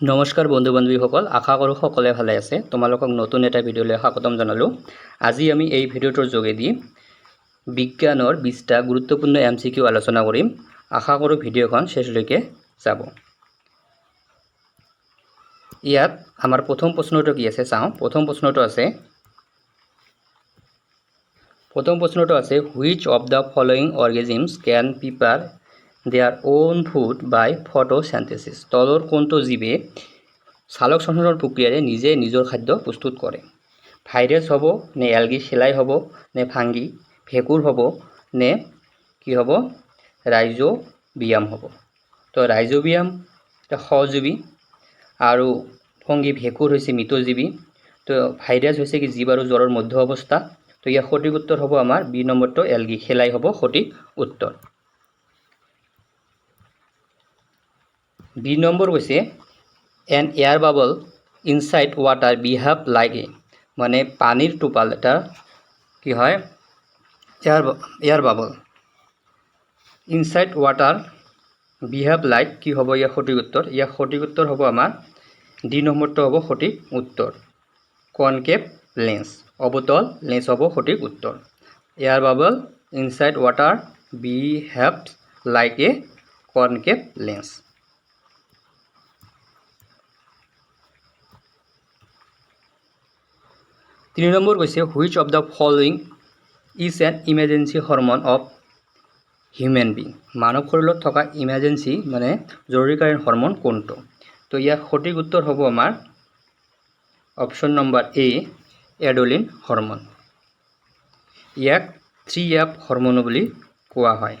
নমস্কাৰ বন্ধু বান্ধৱীসকল, আশা কৰোঁ সকলোৱে ভালে আছে। তোমালোকক নতুন এটা ভিডিঅ'লৈ স্বাগতম জনালোঁ। আজি আমি এই ভিডিঅ'টোৰ যোগেদি বিজ্ঞানৰ বিছটা গুৰুত্বপূৰ্ণ এম চি কিউ আলোচনা কৰিম। আশা কৰোঁ ভিডিঅ'খন শেষলৈকে যাব। ইয়াত আমাৰ প্ৰথম প্ৰশ্নটো কি আছে চাওঁ। প্ৰথম প্ৰশ্নটো আছে, প্ৰথম প্ৰশ্নটো আছে which of the following organisms can prepare their own food by photosynthesis তলৰ কোনটো জীৱে চালক সঞ্চালনৰ প্ৰক্ৰিয়াৰে নিজে নিজৰ খাদ্য প্ৰস্তুত কৰে? ভাইৰাছ হ'ব নে এলগি শেলাই হ'ব নে ফাংগি ভেঁকুৰ হ'ব নে কি হ'ব? ৰাইজো ব্যায়াম হ'ব। তো ৰাইজো ব্যায়াম এটা সহজীৱী আৰু ফংগী ভেঁকুৰ হৈছে মৃতজীৱী। তো ভাইৰাছ হৈছে কি জীৱ আৰু জ্বৰৰ মধ্য অৱস্থা। তো ইয়াৰ সঠিক উত্তৰ হ'ব আমাৰ বি নম্বৰটো এলগি শেলাই হ'ব সঠিক উত্তৰ। বি নম্বৰ হৈছে an air bubble inside water behave a মানে পানীৰ টোপাল এটা, কি হয়, air air bubble. Inside water behave like কি হ'ব? ইয়াৰ সঠিক উত্তৰ, ইয়াৰ সঠিক উত্তৰ হ'ব আমাৰ, ডি নম্বৰটো হ'ব সঠিক উত্তৰ। কনকেভ লেন্স অৱতল লেন্স হ'ব সঠিক উত্তৰ। Air bubble inside water behave like a concave lens. তিনি নম্বৰ কৈছে which of the following is an emergency hormone of human being মানৱ শৰীৰত থকা ইমাৰ্জেঞ্চি মানে জৰুৰীকালীন হৰমন কোনটো? তো ইয়াৰ সঠিক উত্তৰ হ'ব আমাৰ অপশ্যন নম্বৰ এ এডলিন হৰমন ইয়াক থ্ৰী এফ হৰমনো বুলি কোৱা হয়।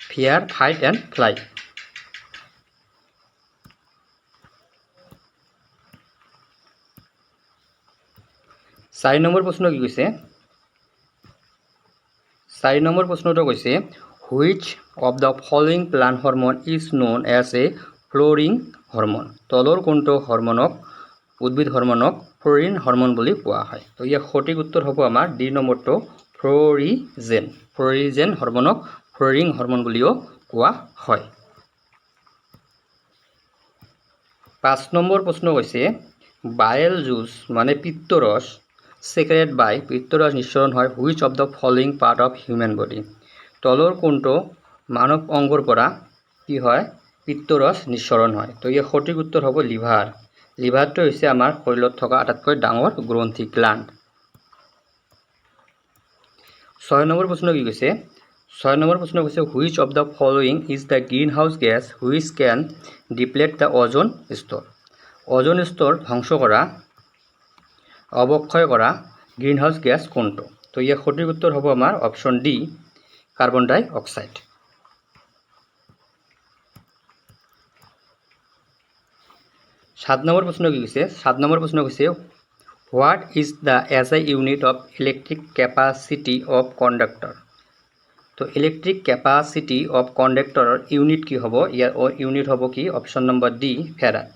ফিয়াৰ ফাইট এণ্ড ফ্লাইট চাৰি নম্বৰ প্ৰশ্ন কি কৈছে? চাৰি নম্বৰ প্ৰশ্নটো কৈছে which of the following plant hormone is known as a flowering hormone তলৰ কোনটো হৰমনক উদ্ভিদ হৰমনক ফ্ল'ৰিন হৰমন বুলি কোৱা হয়? তো ইয়াৰ সঠিক উত্তৰ হ'ব আমাৰ ডি নম্বৰটো ফ্ল'ৰিজেন ফ্ল'ৰিজেন হৰমনক ফ্ল'ৰিং হৰমন বুলিও কোৱা হয়। পাঁচ নম্বৰ প্ৰশ্ন কৈছে বায়েল জুচ মানে পিত্তৰস ছেক্ৰেট বাই পিত্তৰস নিঃসৰণ হয় which of the following part of human body তলৰ কোনটো মানৱ অংগৰ পৰা কি হয়? পিত্তৰস নিঃসৰণ হয়। তো ইয়াৰ সঠিক উত্তৰ হ'ব লিভাৰ। লিভাৰটো হৈছে আমাৰ শৰীৰত থকা আটাইতকৈ ডাঙৰ গ্ৰন্থি গ্লাণ্ড ছয় নম্বৰ প্ৰশ্ন কি কৈছে? ছয় নম্বৰ প্ৰশ্ন কৈছে which of the following is the greenhouse gas which can deplete the অজন স্তৰ অজন স্তৰ ধ্বংস কৰা অৱক্ষয় কৰা হাউচ গেছ কোনটো? তো ইয়াৰ সঠিক উত্তৰ হ'ব আমাৰ option D, carbon die oxide. সাত নম্বৰ প্ৰশ্ন কি কৈছে? সাত নম্বৰ প্ৰশ্ন কৈছে, what is the S I unit of electric capacity of conductor? তো ইলেক্ট্ৰিক কেপাচিটি অফ কণ্ডাক্টৰৰ ইউনিট কি হ'ব? ইয়াৰ ইউনিট হ'ব কি? অপশ্যন নম্বৰ ডি ফেৰাট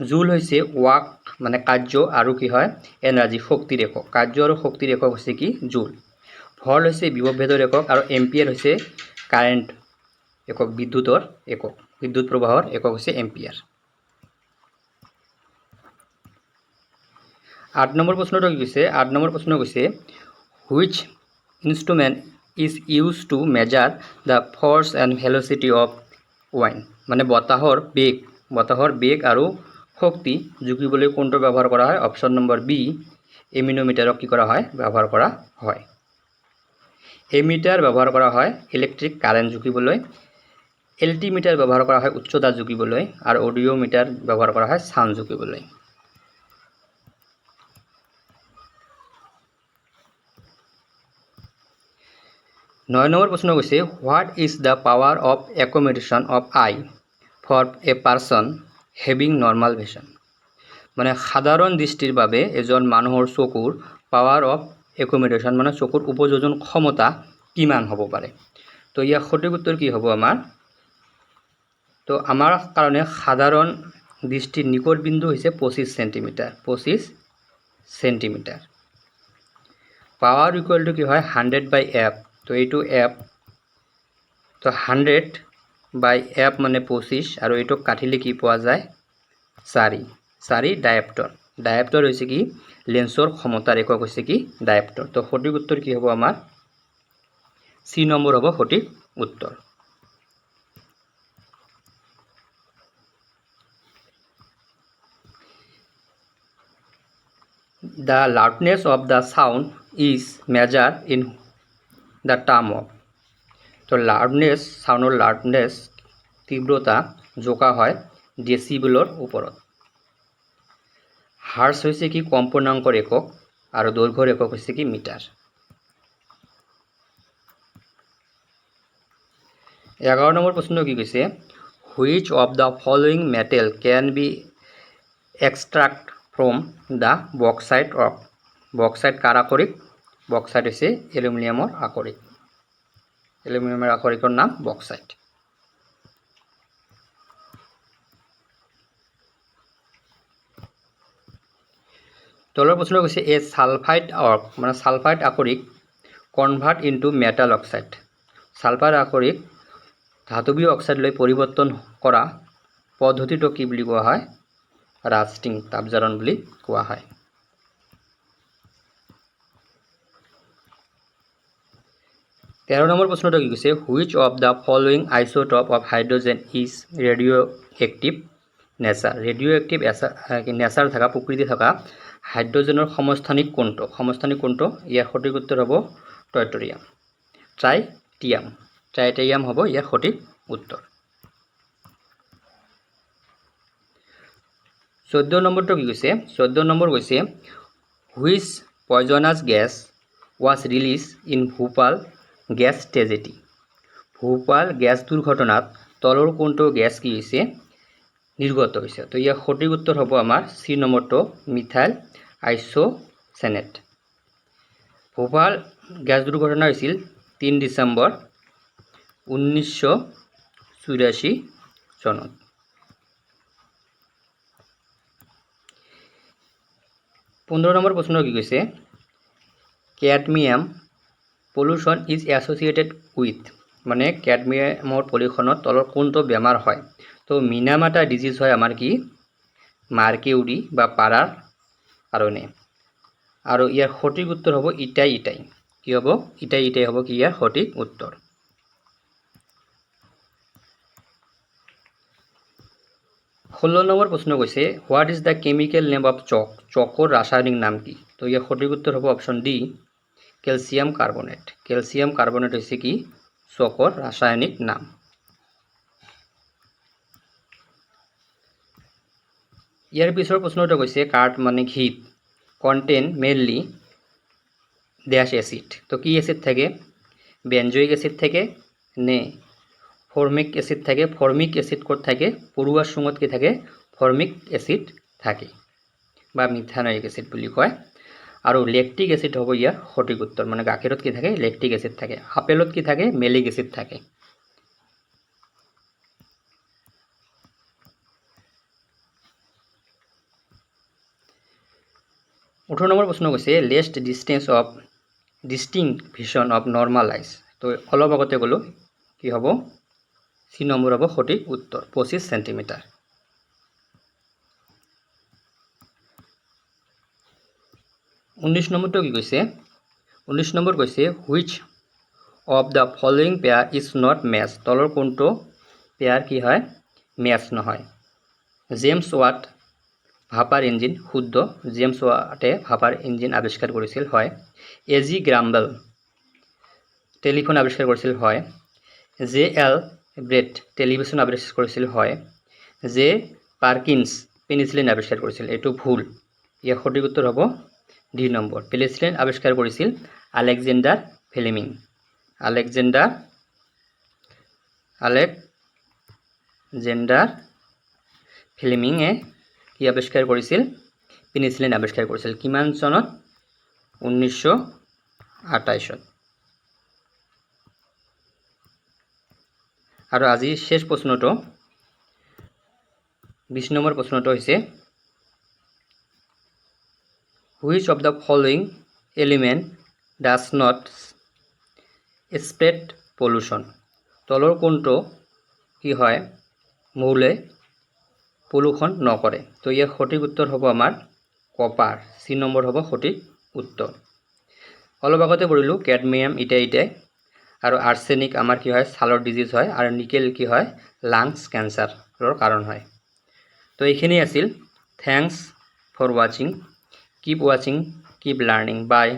জুল হৈছে ৱাক মানে কাৰ্য আৰু কি হয়? এনাৰ্জি শক্তিৰ একক কাৰ্য আৰু শক্তিৰ একক হৈছে কি? জুল। ভল হৈছে বিভৱভেদৰ একক আৰু এম্পিয়াৰ হৈছে কাৰেণ্ট একক, বিদ্যুতৰ একক। বিদ্যুৎ প্ৰবাহৰ একক হৈছে এম্পিয়াৰ। আঠ নম্বৰ প্ৰশ্নটো কি কৈছে? আঠ নম্বৰ প্ৰশ্ন কৈছে which instrument is use to measure the force and velocity of wine মানে বতাহৰ বেগ বতাহৰ বেগ আৰু শক্তি জুখিবলৈ কোনটো ব্যৱহাৰ কৰা হয়? অপশ্যন নম্বৰ বি এমিনোমিটাৰক কি কৰা হয়? ব্যৱহাৰ কৰা হয়। এমিটাৰ ব্যৱহাৰ কৰা হয় ইলেক্ট্ৰিক কাৰেণ্ট জুখিবলৈ এল্টিমিটাৰ ব্যৱহাৰ কৰা হয় উচ্চতা জুখিবলৈ আৰু অডিঅ'মিটাৰ ব্যৱহাৰ কৰা হয় চাউণ্ড জুখিবলৈ নয় নম্বৰ প্ৰশ্ন কৈছে what is the power of accommodation of eye for a person having normal vision মানে সাধাৰণ দৃষ্টিৰ বাবে এজন মানুহৰ চকুৰ পাৱাৰ অফ একমডেশ্যন মানে চকুৰ উপযোজন ক্ষমতা কিমান হ'ব পাৰে? তো ইয়াৰ সঠিক উত্তৰ কি হ'ব আমাৰ? তো আমাৰ কাৰণে সাধাৰণ দৃষ্টিৰ নিকট বিন্দু হৈছে পঁচিছ চেণ্টিমিটাৰ পঁচিছ চেণ্টিমিটাৰ পাৱাৰ ইকুৱেলটো কি হয়? হাণ্ড্ৰেড বাই এফ তো এইটো এপ তো হাণ্ড্ৰেড বাই এপ মানে পঁচিছ আৰু এইটোক কাটিলে কি পোৱা যায়? চাৰি। চাৰি, ডায়েপ্টৰ। ডায়েপ্টৰ হৈছে কি? লেন্সৰ ক্ষমতাৰ একক হৈছে কি? ডায়েপ্টৰ। তো সঠিক উত্তৰ কি হ'ব আমাৰ? চি নম্বৰ হ'ব সঠিক উত্তৰ। The loudness of the sound is measured in the term of তো লাউডনেছ চাউণ্ডৰ লাউডনেছ তীব্ৰতা জোকা হয় ডেচিবেলৰ ওপৰত হাৰ্চ হৈছে কি কম্পনাংকৰ একক আৰু দৈৰ্ঘ্যৰ একক হৈছে কি মিটাৰ? এঘাৰ নম্বৰ প্ৰশ্ন কি কৈছে? Which of the following metal can be extract from the bauxite of bauxite কাৰ আকৰিক বক্সাইট হৈছে এলুমিনিয়ামৰ আকৰিক এলুমিনিয়ামৰ আকৰিকৰ নাম বক্সাইট। তলৰ প্ৰশ্ন কৈছে এ ছালফাইড অৰ্ক মানে sulphide আকৰিক convert into metal oxide sulphide আকৰিক ধাতৱীয় অক্সাইডলৈ পৰিৱৰ্তন কৰা পদ্ধতিটো কি বুলি কোৱা হয়? ৰাষ্টিং তাপজাৰণ বুলি কোৱা হয়। তেৰ নম্বৰ প্ৰশ্নটো কি কৈছে which of the following isotope of hydrogen is radioactive nature radioactive nature থকা প্ৰকৃতি থকা হাইড্ৰজেনৰ সমস্থানিক কোণটো সমস্থানিক কোণটো ইয়াৰ সঠিক উত্তৰ হ'ব টয়টৰিয়াম। ট্ৰাইটিয়াম। ট্ৰাইটেৰিয়াম হ'ব ইয়াৰ সঠিক উত্তৰ। চৈধ্য নম্বৰটো কি কৈছে? চৈধ্য নম্বৰ কৈছে which poisonous gas was release in Bhopal gas tragedy Bhopal গেছ দুৰ্ঘটনাত তলৰ কোনটো গেছ কি হৈছে? নিৰ্গত হৈছে। তো ইয়াৰ সঠিক উত্তৰ হ'ব আমাৰ চি নম্বৰটো মিথাইল আইচ'চেনেট। ভূপাল গেছ দুৰ্ঘটনা হৈছিল তিনি ডিচেম্বৰ ঊনৈছশ চৌৰাশী চনত। পোন্ধৰ নম্বৰ প্ৰশ্ন কি কৈছে? Cadmium pollution is associated with মানে কেডমিয়ামৰ পলিউশ্যনত তলৰ কোনটো বেমাৰ হয়? তো মিনামাটা ডিজিজ হয় আমাৰ কি? মাৰ্কেউৰি বা পাৰাৰ কাৰণে। আৰু ইয়াৰ সঠিক উত্তৰ হ'ব ইটাই ইটাই। কি হ'ব? ইটাই ইটাই হ'ব কি ইয়াৰ সঠিক উত্তৰ? ষোল্ল নম্বৰ প্ৰশ্ন কৈছে what is the chemical name of chalk চকৰ ৰাসায়নিক নাম কি? তো ইয়াৰ সঠিক উত্তৰ হ'ব option D calcium carbonate calcium carbonate হৈছে কি? চকৰ ৰাসায়নিক নাম। ইয়াৰ পিছৰ প্ৰশ্নটো কৈছে কাৰ্ট মানে ঘিত। কণ্টেন মেইনলি ড্যাশ অ্যাসিড তো কি অ্যাসিড থাকে? বেঞ্জয়িক অ্যাসিড থাকে নে ফর্মিক অ্যাসিড থাকে? ফর্মিক অ্যাসিড ক'ত থাকে? পৰুৱাৰ চুঙত কি থাকে? ফৰ্মিক এচিড থাকে বা মিথানয়িক এচিড বুলি কয়। আৰু লেকটিক এচিড হ'ব ইয়াৰ সঠিক উত্তৰ মানে গাখীৰত কি থাকে? লেকটিক এচিড থাকে। আপেলত কি থাকে? মেলিক এচিড থাকে। ওঠৰ নম্বৰ প্ৰশ্ন কৈছে least distance of distinct vision of normal eyes তো অলপ আগতে ক'লোঁ, কি হ'ব? চি নম্বৰ হ'ব সঠিক উত্তৰ, পঁচিছ চেণ্টিমিটাৰ ঊনৈছ নম্বৰটো কি কৈছে ঊনৈছ নম্বৰ কৈছে which of the following pair is not match তলৰ কোনটো পেয়াৰ কি হয়? মেচ নহয়। জেমছ ৱাট ভাপাৰ ইঞ্জিন, শুদ্ধ। জেমছ ৱাটে ভাপাৰ ইঞ্জিন আৱিষ্কাৰ কৰিছিল হয়। এ জি গ্ৰাম্বেল টেলিফোন আৱিষ্কাৰ কৰিছিল হয়। জে এল ব্ৰেড টেলিভিশ্যন আৱিষ্কাৰ কৰিছিল হয়। জে পাৰ্কিন্স পেনিচিলিন আৱিষ্কাৰ কৰিছিল। এইটো ভুল। ইয়াৰ সঠিক উত্তৰ হ'ব দুই নম্বৰ পেনিচিলিন আৱিষ্কাৰ কৰিছিল আলেকজেণ্ডাৰ ফিলেমিং। আলেকজেণ্ডাৰ আলেকজেণ্ডাৰ ফিলেমিঙে কি আৱিষ্কাৰ কৰিছিল পেনিচিলিন আৱিষ্কাৰ কৰিছিল কিমান চনত ঊনৈছশ আঠাইছত আৰু আজি শেষ প্ৰশ্নটো বিছ নম্বৰ প্ৰশ্নটো হৈছে which of the following element does not spread pollution তলৰ কোনটো? কি হয়? মৌলে প্ৰদূষণ নকৰে। তো ইয়াৰ সঠিক উত্তৰ হ'ব আমাৰ কপাৰ। চি নম্বৰ হ'ব সঠিক উত্তৰ। অলপ আগতে পঢ়িলোঁ, কেডমিয়াম ইটাই ইটাই আৰু আৰ্ছেনিক আমাৰ কি হয়? ছালৰ ডিজিজ হয়। আৰু নিকেল কি হয়? লাংছ কেঞ্চাৰৰ কাৰণ হয়। তো এইখিনি আছিল। Thanks for ৱাচিং keep ৱাচিং keep learning by